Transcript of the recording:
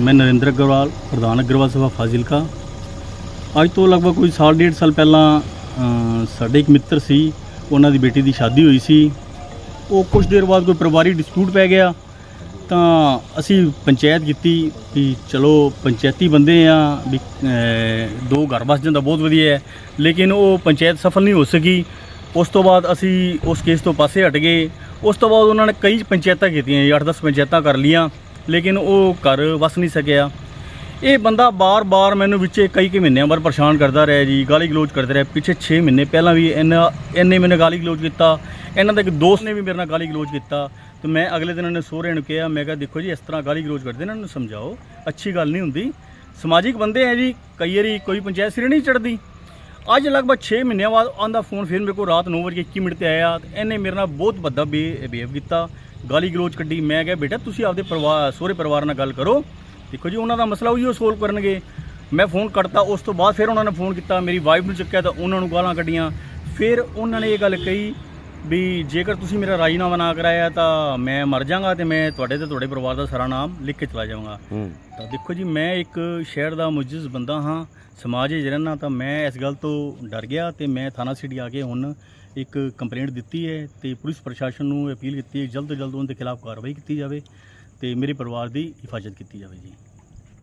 ਮੈਂ ਨਰਿੰਦਰ ਅਗਰਵਾਲ, ਪ੍ਰਧਾਨ ਅਗਰਵਾਲ ਸਭਾ ਫਾਜ਼ਿਲਕਾ। ਅੱਜ ਤੋਂ ਲਗਭਗ ਕੋਈ ਸਾਲ ਡੇਢ ਸਾਲ ਪਹਿਲਾਂ ਸਾਡੇ ਇੱਕ ਮਿੱਤਰ ਸੀ, ਉਹਨਾਂ ਦੀ ਬੇਟੀ ਦੀ ਸ਼ਾਦੀ ਹੋਈ ਸੀ। ਉਹ ਕੁਝ ਦੇਰ ਬਾਅਦ ਕੋਈ ਪਰਿਵਾਰੀ ਡਿਸਪਿਊਟ ਪੈ ਗਿਆ। ਤਾਂ ਅਸੀਂ ਪੰਚਾਇਤ ਕੀਤੀ ਵੀ ਚਲੋ ਪੰਚਾਇਤੀ ਬੰਦੇ ਆ, ਵੀ ਦੋ ਘਰ ਬਸ ਜਾਂਦਾ ਬਹੁਤ ਵਧੀਆ ਹੈ। ਲੇਕਿਨ ਉਹ ਪੰਚਾਇਤ ਸਫਲ ਨਹੀਂ ਹੋ ਸਕੀ। ਉਸ ਤੋਂ ਬਾਅਦ ਅਸੀਂ ਉਸ ਕੇਸ ਤੋਂ ਪਾਸੇ ਹਟ ਗਏ। ਉਸ ਤੋਂ ਬਾਅਦ ਉਹਨਾਂ ਨੇ ਕਈ ਪੰਚਾਇਤਾਂ ਕੀਤੀਆਂ 8-10 ਪੰਚਾਇਤਾਂ ਕਰ ਲੀਆਂ ਲੇਕਿਨ ਉਹ ਘਰ ਵਸ ਨਹੀਂ ਸਕਿਆ। ਇਹ ਬੰਦਾ ਬਾਰ-ਬਾਰ ਮੈਨੂੰ ਵਿੱਚੇ ਕਈ ਕੁ ਮਹੀਨਿਆਂ ਬਾਅਦ ਪਰੇਸ਼ਾਨ ਕਰਦਾ ਰਿਹਾ ਜੀ, ਗਾਲੀ ਗਲੋਚ ਕਰਦਾ ਰਿਹਾ। ਪਿੱਛੇ 6 ਮਹੀਨੇ ਪਹਿਲਾਂ ਵੀ ਇਹਨਾਂ ਇਹਨੇ ਮੈਨੂੰ ਗਾਲੀ ਗਲੋਚ ਕੀਤਾ। ਇਹਨਾਂ ਦਾ ਇੱਕ ਦੋਸਤ ਨੇ ਵੀ ਮੇਰੇ ਨਾਲ ਗਾਲੀ ਗਲੋਚ ਕੀਤਾ। ਤੇ ਮੈਂ ਅਗਲੇ ਦਿਨ ਉਹਨੇ ਸਹੁਰੇ ਨੂੰ ਕਿਹਾ, ਮੈਂ ਕਿਹਾ, ਦੇਖੋ ਜੀ, ਇਸ ਤਰ੍ਹਾਂ ਗਾਲੀ ਗਲੋਚ ਕਰਦੇ ਇਹਨਾਂ ਨੂੰ ਸਮਝਾਓ। ਅੱਛੀ ਗੱਲ ਨਹੀਂ ਹੁੰਦੀ। ਸਮਾਜਿਕ ਬੰਦੇ ਹੈ ਜੀ, ਕਈ ਵਾਰੀ ਕੋਈ ਪੰਚਾਇਤ ਸਿਰੇ ਨਹੀਂ ਚੜਦੀ ਅੱਜ ਲਗਭਗ 6 ਮਹੀਨਿਆਂ ਬਾਅਦ ਆਂਦਾ ਫੋਨ, ਫਿਰ ਮੇਰੇ ਕੋਲ ਰਾਤ 9:21 ਮਿੰਟ ਤੇ ਆਇਆ। ਇਹਨੇ ਮੇਰੇ ਨਾਲ ਬਹੁਤ ਵੱਡਾ ਬਿਹੇਵ ਕੀਤਾ। ਗਾਲੀ ਗਲੋਚ ਕੱਢੀ। ਮੈਂ ਕਿਹਾ ਬੇਟਾ ਤੁਸੀਂ ਆਪਦੇ ਪਰਿਵਾਰ ਸਹੁਰੇ ਪਰਿਵਾਰ ਨਾਲ ਗੱਲ ਕਰੋ। ਦੇਖੋ ਜੀ ਉਹਨਾਂ ਦਾ ਮਸਲਾ ਉਹੀ ਉਹ ਸੋਲਵ ਕਰਨਗੇ। ਮੈਂ ਫੋਨ ਕੱਟਤਾ ਉਸ ਤੋਂ ਬਾਅਦ ਫਿਰ ਉਹਨਾਂ ਨੇ ਫੋਨ ਕੀਤਾ ਮੇਰੀ ਵਾਈਫ ਨੂੰ ਚੱਕਿਆ ਤਾਂ ਉਹਨਾਂ ਨੂੰ ਗਾਲਾਂ ਕੱਢੀਆਂ। ਫਿਰ ਉਹਨਾਂ ਨੇ ਇਹ ਗੱਲ ਕਹੀ ਵੀ ਜੇਕਰ ਤੁਸੀਂ ਮੇਰਾ ਰਾਜੀਨਾਮਾ ਨਾ ਕਰਾਇਆ ਤਾਂ ਮੈਂ ਮਰ ਜਾਵਾਂਗਾ ਤੇ ਮੈਂ ਤੁਹਾਡੇ ਤੇ ਤੁਹਾਡੇ ਪਰਿਵਾਰ ਦਾ ਸਾਰਾ ਨਾਮ ਲਿਖ ਕੇ ਚਲਾ ਜਾਵਾਂਗਾ। ਤਾਂ ਦੇਖੋ ਜੀ ਮੈਂ ਇੱਕ ਸ਼ਹਿਰ ਦਾ ਮੁਜਜ਼ ਬੰਦਾ ਹਾਂ। ਸਮਾਜ ਵਿੱਚ ਰਹਿਣਾ ਤਾਂ ਮੈਂ ਇਸ ਗੱਲ ਤੋਂ ਡਰ ਗਿਆ ਤੇ ਮੈਂ ਥਾਣਾ ਸਿਟੀ ਆ ਕੇ ਹੁਣ ਇੱਕ ਕੰਪਲੇਂਟ ਦਿੱਤੀ ਹੈ ਤੇ ਪੁਲਿਸ ਪ੍ਰਸ਼ਾਸਨ ਨੂੰ ਅਪੀਲ ਕੀਤੀ ਹੈ ਜਲਦ ਤੋਂ ਜਲਦ ਉਹਨਾਂ ਦੇ ਖਿਲਾਫ ਕਾਰਵਾਈ ਕੀਤੀ ਜਾਵੇ ਤੇ ਮੇਰੇ ਪਰਿਵਾਰ ਦੀ ਹਿਫਾਜ਼ਤ ਕੀਤੀ ਜਾਵੇ ਜੀ।